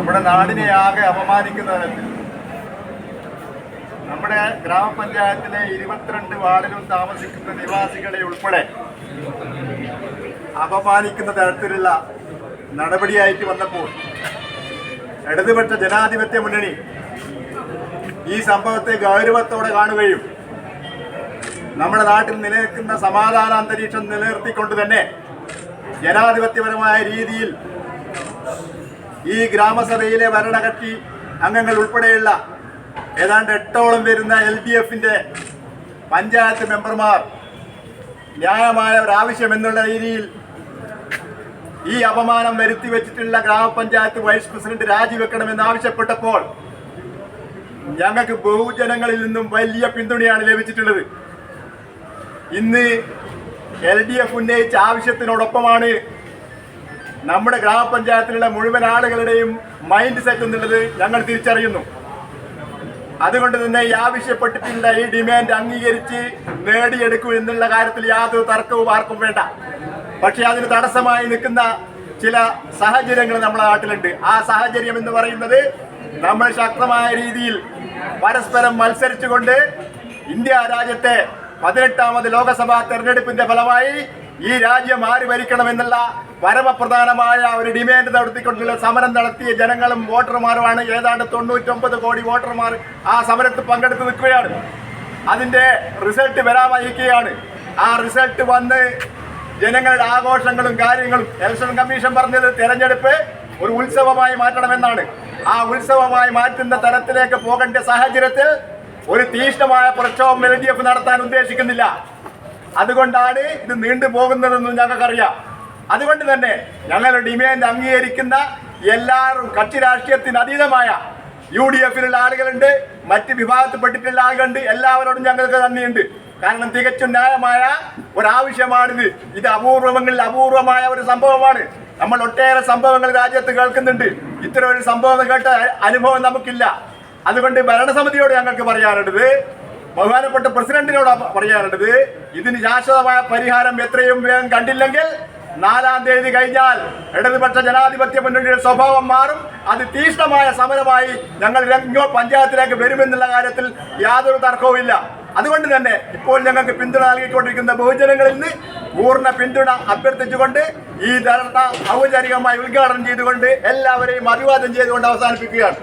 നമ്മുടെ നാടിനെ ആകെ അപമാനിക്കുന്ന തരത്തിൽ. നമ്മുടെ ഗ്രാമപഞ്ചായത്തിലെ ഇരുപത്തിരണ്ട് വാർഡിലും താമസിക്കുന്ന നിവാസികളെ ഉൾപ്പെടെ അപമാനിക്കുന്ന തരത്തിലുള്ള നടപടിയായിട്ട് വന്നപ്പോൾ ഇടതുപക്ഷ ജനാധിപത്യ മുന്നണി ഈ സംഭവത്തെ ഗൗരവത്തോടെ കാണുകയും നമ്മുടെ നാട്ടിൽ നിലനിൽക്കുന്ന സമാധാന അന്തരീക്ഷം നിലനിർത്തിക്കൊണ്ട് തന്നെ ജനാധിപത്യപരമായ രീതിയിൽ ഈ ഗ്രാമസഭയിലെ ഭരണകക്ഷി അംഗങ്ങൾ ഉൾപ്പെടെയുള്ള ഏതാണ്ട് എട്ടോളം വരുന്ന എൽ ഡി എഫിന്റെ പഞ്ചായത്ത് മെമ്പർമാർ ന്യായമായ ഒരാവശ്യം എന്നുള്ള രീതിയിൽ ഈ അപമാനം വരുത്തി വെച്ചിട്ടുള്ള ഗ്രാമപഞ്ചായത്ത് വൈസ് പ്രസിഡന്റ് രാജിവെക്കണമെന്ന് ആവശ്യപ്പെട്ടപ്പോൾ ഞങ്ങൾക്ക് ബഹുജനങ്ങളിൽ നിന്നും വലിയ പിന്തുണയാണ് ലഭിച്ചിട്ടുള്ളത്. ഇന്ന് എൽ ഡി എഫ് ഉന്നയിച്ച ആവശ്യത്തിനോടൊപ്പമാണ് നമ്മുടെ ഗ്രാമപഞ്ചായത്തിലുള്ള മുഴുവൻ ആളുകളുടെയും മൈൻഡ് സെറ്റ് എന്നുള്ളത് ഞങ്ങൾ തിരിച്ചറിയുന്നു. അതുകൊണ്ട് തന്നെ ഈ ആവശ്യപ്പെട്ടിട്ടുള്ള ഈ ഡിമാൻഡ് അംഗീകരിച്ച് നേടിയെടുക്കൂ എന്നുള്ള കാര്യത്തിൽ യാതൊരു തർക്കവും ആർക്കും വേണ്ട. പക്ഷെ അതിന് തടസ്സമായി നിൽക്കുന്ന ചില സാഹചര്യങ്ങൾ നമ്മുടെ നാട്ടിലുണ്ട്. ആ സാഹചര്യം എന്ന് പറയുന്നത് നമ്മൾ ശക്തമായ രീതിയിൽ പരസ്പരം മത്സരിച്ചുകൊണ്ട് ഇന്ത്യ രാജ്യത്തെ പതിനെട്ടാമത് ലോകസഭാ തെരഞ്ഞെടുപ്പിന്റെ ഫലമായി ഈ രാജ്യം ആര് ഭരിക്കണമെന്നുള്ള പരമപ്രധാനമായ ഒരു ഡിമാൻഡ് നടത്തിക്കൊണ്ടുള്ള സമരം നടത്തിയ ജനങ്ങളും വോട്ടർമാരുമാണ്. ഏതാണ്ട് തൊണ്ണൂറ്റൊമ്പത് കോടി വോട്ടർമാർ ആ സമരത്തിൽ പങ്കെടുത്ത് നിൽക്കുകയാണ്. അതിന്റെ റിസൾട്ട് വരാമായിരിക്കുകയാണ്. ആ റിസൾട്ട് വന്ന് ജനങ്ങളുടെ ആഘോഷങ്ങളും കാര്യങ്ങളും ഇലക്ഷൻ കമ്മീഷൻ പറഞ്ഞത് തെരഞ്ഞെടുപ്പ് ഒരു ഉത്സവമായി മാറ്റണമെന്നാണ്. ആ ഉത്സവമായി മാറ്റുന്ന തരത്തിലേക്ക് പോകേണ്ട സാഹചര്യത്തിൽ ഒരു തീഷ്ണമായ പ്രക്ഷോഭം എൽ ഡി എഫ് നടത്താൻ ഉദ്ദേശിക്കുന്നില്ല. അതുകൊണ്ടാണ് ഇത് നീണ്ടു പോകുന്നതെന്ന് ഞങ്ങൾക്കറിയാം. അതുകൊണ്ട് തന്നെ ഞങ്ങളുടെ ഡിമാൻഡ് അംഗീകരിക്കുന്ന എല്ലാവരും കക്ഷി രാഷ്ട്രീയത്തിന് അതീതമായ യു ഡി എഫിലുള്ള ആളുകളുണ്ട് മറ്റ് വിഭാഗത്തിൽപ്പെട്ടിട്ടുള്ള ആളുകളുണ്ട്. എല്ലാവരോടും ഞങ്ങൾക്ക് നന്ദിയുണ്ട്. കാരണം തികച്ചും ന്യായമായ ഒരാവശ്യമാണിത്. ഇത് അപൂർവങ്ങളിൽ അപൂർവമായ ഒരു സംഭവമാണ്. നമ്മൾ ഒട്ടേറെ സംഭവങ്ങൾ രാജ്യത്ത് കേൾക്കുന്നുണ്ട്. ഇത്തരം ഒരു സംഭവം കേട്ട അനുഭവം നമുക്കില്ല. അതുകൊണ്ട് ഭരണസമിതിയോട് ഞങ്ങൾക്ക് പറയാനുള്ളത് ബഹുമാനപ്പെട്ട പ്രസിഡന്റിനോട് പറയാനുള്ളത് ഇതിന് ശാശ്വതമായ പരിഹാരം എത്രയും വേഗം കണ്ടില്ലെങ്കിൽ നാലാം തീയതി കഴിഞ്ഞാൽ ഇടതുപക്ഷ ജനാധിപത്യ മുന്നണിയുടെ സ്വഭാവം മാറും. അത് തീഷ്ണമായ സമരമായി ഞങ്ങൾ രംഗോ പഞ്ചായത്തിലേക്ക് വരുമെന്നുള്ള കാര്യത്തിൽ യാതൊരു തർക്കവുമില്ല അതുകൊണ്ട് തന്നെ ഇപ്പോൾ ഞങ്ങൾക്ക് പിന്തുണ നൽകിക്കൊണ്ടിരിക്കുന്ന ബഹുജനങ്ങളിൽ നിന്ന് പൂർണ പിന്തുണ അഭ്യർത്ഥിച്ചുകൊണ്ട് ഈ ധർണ ഔപചാരികമായി ഉദ്ഘാടനം ചെയ്തുകൊണ്ട് എല്ലാവരെയും അഭിവാദ്യം ചെയ്തുകൊണ്ട് അവസാനിപ്പിക്കുകയാണ്.